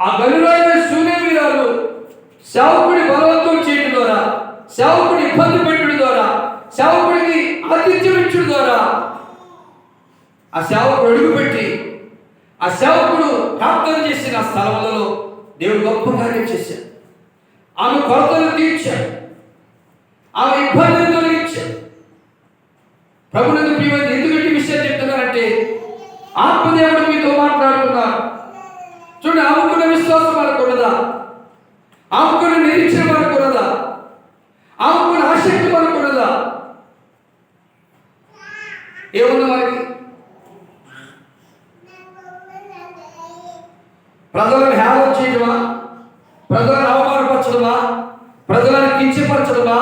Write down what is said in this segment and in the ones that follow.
ఆ గనులైన శూన్యవీరాలు సేవకుడి బలవంతం చేయడం ద్వారా సేవకుడి ఇబ్బంది పెట్టడం ద్వారా సేవకుడికి ఆతిథ్యం ఇచ్చడం ద్వారా ఆ సేవకుడు అడుగుపెట్టి ఆ సేవకుడు ప్రార్థన చేసిన స్థలములలో దేవుడు గొప్ప కార్యం చేశాడు. ఆమె కొరతను తీర్చాడు. ఆమె ఇబ్బందిని తొలగించాడు ప్రభునందు ప్రియమైన ఎందుకంటే ఈ విషయం చెప్తున్నానంటే ఆత్మదేవుడు మీతో మాట్లాడుతున్నారు చూడండి ఆమె ఆసక్తి మనకు ఉండదా ఏముంది మనకి? ప్రజలను హేళన చేయడమా ప్రజలను అవమానపరచడమా ప్రజలను కించపరచడమా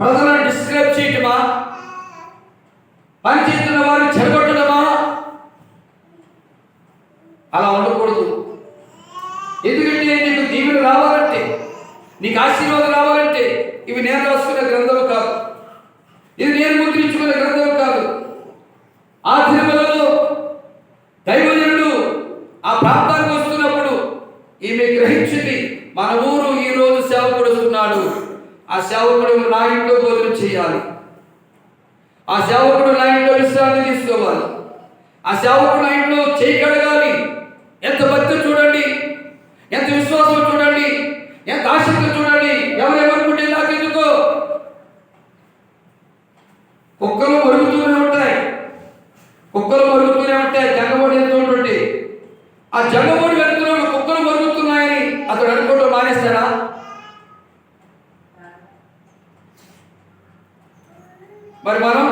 ప్రజలను డిస్క్రైబ్ చేయటమా? పని చేస్తున్న వారిని చెడగొట్టడమా అలా ఉండకూడదు. ఎందుకంటే నీకు దీవెన రావాలంటే నీకు ఆశీర్వాదం రావాలంటే ఇవి నేను రాసుకునే గ్రంథం కాదు. ఇది నేను ముద్రించుకునే గ్రంథం కాదు. ఆ తిరుమలలో దైవజనుడు ఆ ప్రాంతానికి వస్తున్నప్పుడు ఈమె గ్రహించింది మన ఊరు ఈ రోజు సేవకుడు వస్తున్నాడు. ఆ సేవకుడు నా ఇంట్లో భోజనం చేయాలి. ఆ సేవకుడు నా ఇంట్లో విశ్రాంతి తీసుకోవాలి. ఆ సేవకుడు నా ఇంట్లో చేయి కడగాలి. ఎంత భక్తి చూడండి ఎంత విశ్వాసం చూడండి ఎంత ఆసక్తి చూడండి ఎవరైనా కుక్కలు మరుగుతూనే ఉంటాయి. కుక్కలు మరుగుతూనే ఉంటాయి. జంగబడి ఎంత ఆ జంగబడి వెళ్తున్నాడు కుక్కలు మరుగుతున్నాయని అతడు అనుకోవడం మానేస్తారా మరి మనం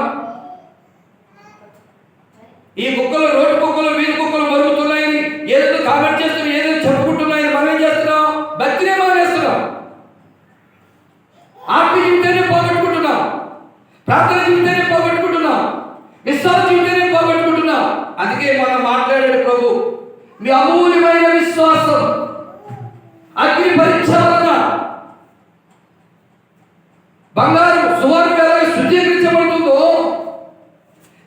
అందుకే మనం మాట్లాడాడు ప్రభు. మీ అమూల్యమైన విశ్వాసం అగ్ని పరీక్ష వలన బంగారు సువర్ణ శుద్ధీకరించబడుతుందో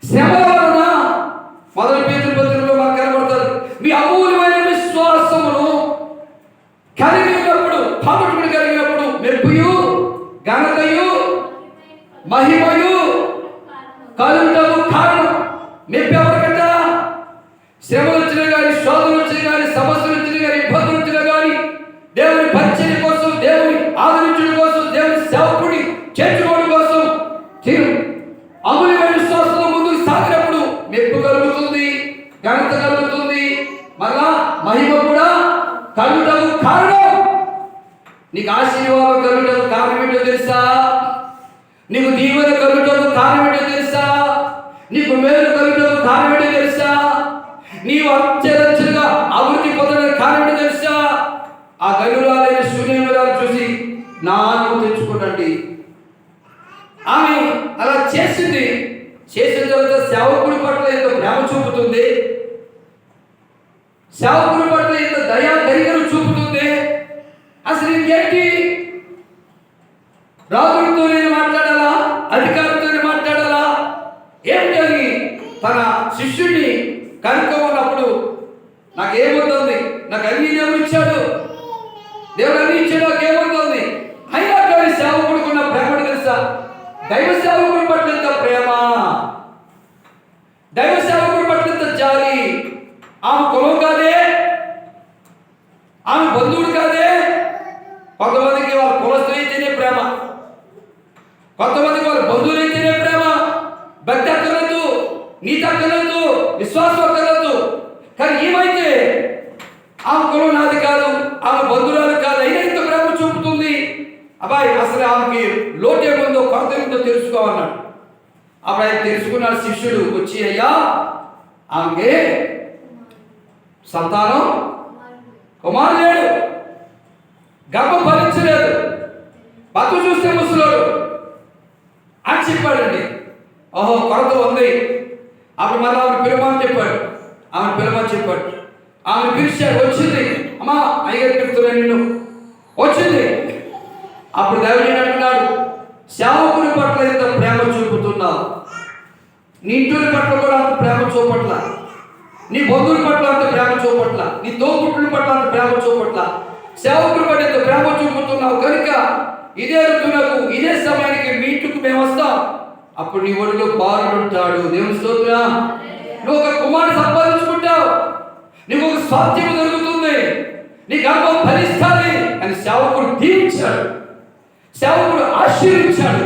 శ్రమ వలన మొదటి పేరు పత్రికలో మనకు కనబడుతుంది. మీ అమూల్యమైన విశ్వాసమును కలిగినప్పుడు ఉన్నప్పుడు కలిగినప్పుడు మెప్పుయు ఘనతయు మహిమయు కలుగుటకు కారణం. నీకు ఆశీర్వాదం కలుగుటకు కారణం ఏంటో తెలుసా? నీకు దీవెన కలుగుటకు కారణం ఏంటో తెలుసా? నీకు మేలు కలుగుటకు కారణం ఏంటో తెలుసా? నీవు అత్యరచలుగా అభివృద్ధి పొందడానికి కారణం ఏంటో తెలుసా? ఆ గనురాలైన శూన్యమురాలు చూసి నా ఆనందం తెచ్చుకోనండి ఆమె అలా చేసింది. చేసిన తర్వాత సేవకుడి పట్ల ఎంతో ప్రేమ చూపుతుంది. సేవకుడి పట్ల దయా దరిగలు చూపుతుంది. అసలు ఇంకేంటి రాజు నేను మాట్లాడాలా అధికారితో మాట్లాడాలా ఏమిటి అని తన శిష్యుడిని కనుక్కోమన్నప్పుడు నాకు ఏమవుతుంది నాకు అన్ని దేవుడు ఇచ్చాడు దేవుడు అన్ని ఇచ్చాడు నాకు ఏమవుతుంది అయినా కానీ సేవకుడికి ఉన్న ప్రేమ తెలుసా దైవ సేవకుడి పట్ల ఎంత ప్రేమ దైవ సేవకుడి పట్ల ఎంత జాలి ఆమె కులం కాదే ఆమె బంధువుడు కాదే కొంతమందికి వాళ్ళ కులస్తులైతేనే ప్రేమ. కొంతమందికి వాళ్ళ బంధువులు ప్రేమ. భక్తి అక్కర్లేదు నీతి అక్కర్లేదు విశ్వాసం అక్కర్లేదు. కానీ ఏమైతే ఆమె కులం నాది కాదు ఆమె బంధువురాలు కాదు అయినా ఇంత ప్రేమ చూపుతుంది. అబ్బాయి అసలు ఆమెకి లోటు ఏముందో కొరత ఏముందో తెలుసుకోమన్నాడు. అప్పుడు ఆయన తెలుసుకున్నాడు శిష్యుడు వచ్చి అయ్యా ఆమెకి సంతానం కుమారుడు లేడు. గర్భం భరించలేదు బతు చూస్తే ముసలోడు. అని చెప్పాడండి. ఓహో కొరత ఉంది. అప్పుడు మళ్ళీ ఆమె పిలుమని చెప్పాడు. ఆమె పిలుమని చెప్పాడు. ఆమె పిలిచాడు వచ్చింది. అమ్మా అయ్యారు చెప్తున్నా నిన్ను. వచ్చింది. అప్పుడు దేవుడు అంటున్నాడు? సేవకుని పట్ల ఇంత ప్రేమ చూపుతున్నావు. నీ ఇంటి పట్ల కూడా అంత ప్రేమ చూపట్ల. నీ బంధువుల పట్ల అంత ప్రేమ చూపట్ల నీ తోపుట్ల పట్ల అంత ప్రేమ చూపట్ల. సేవకుల పట్ల ఎంత ప్రేమ చూపుతున్నావు కనుక ఇదే ఋతువులకు ఇదే సమయానికి మీ ఇంటికి మేము వస్తాం. అప్పుడు నీ ఒడిలో బాగుంటాడు దేవుని స్తోత్ర. నువ్వు ఒక కుమారుడు సంపాదించుకుంటావు. నీకు ఒక స్వాస్థ్యం దొరుకుతుంది. నీ గర్భం ఫలిస్తాది అని సేవకుడు దీవించాడు. సేవకుడు ఆశీర్వించాడు.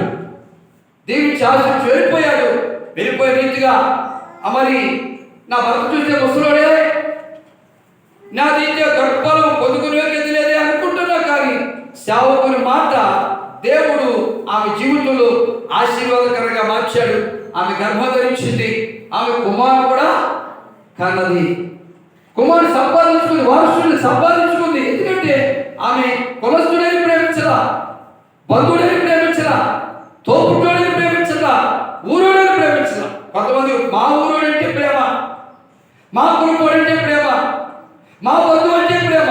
దీవించి ఆశీర్వించి వెళ్ళిపోయాడు. వెళ్ళిపోయే రీతిగా "ఆ మరి నా భర్త చూస్తే ముసలోడే నా దీంట్లో గర్భలం పొదుకునే గతి లేదే అనుకుంటున్నా కానీ సేవకుని మాట దేవుడు ఆమె జీవితంలో ఆశీర్వాదకరంగా మార్చాడు. ఆమె గర్భం ధరించింది ఆమె కుమారు కూడా కన్నది. కుమారుడు సంపాదించుకుంది వారసుడిని సంపాదించుకుంది. ఎందుకంటే ఆమె కులస్తుడని ప్రేమించదా బంధువుడని ప్రేమించదా తోపుటోడని ప్రేమించదా ఊరుడని ప్రేమించదా? కొంతమంది మా ఊరు మా కుటుంబం అంటే ప్రేమ మా బంధువు అంటే ప్రేమ.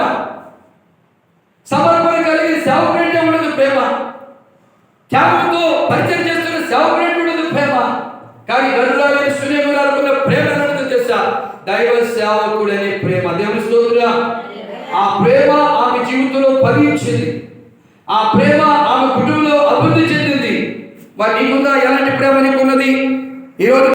సమర్పణ కలిగి సేవకుడు అంటే ఉండదు ప్రేమ. త్యాగంతో పరిచయం చేస్తున్న సేవకుడు అంటే ఉండదు ప్రేమ. కానీ గరుడాలని సునేములు ప్రేమ అనేది తెలుసా? దైవ సేవకుడు అనే ప్రేమ. దేవుని స్తోత్రులా ఆ ప్రేమ ఆమె జీవితంలో ఫలించింది. ఆ ప్రేమ ఆమె కుటుంబంలో అభివృద్ధి చెందింది. మరి నీకుందా ఎలాంటి ప్రేమ నీకున్నది? ఈరోజు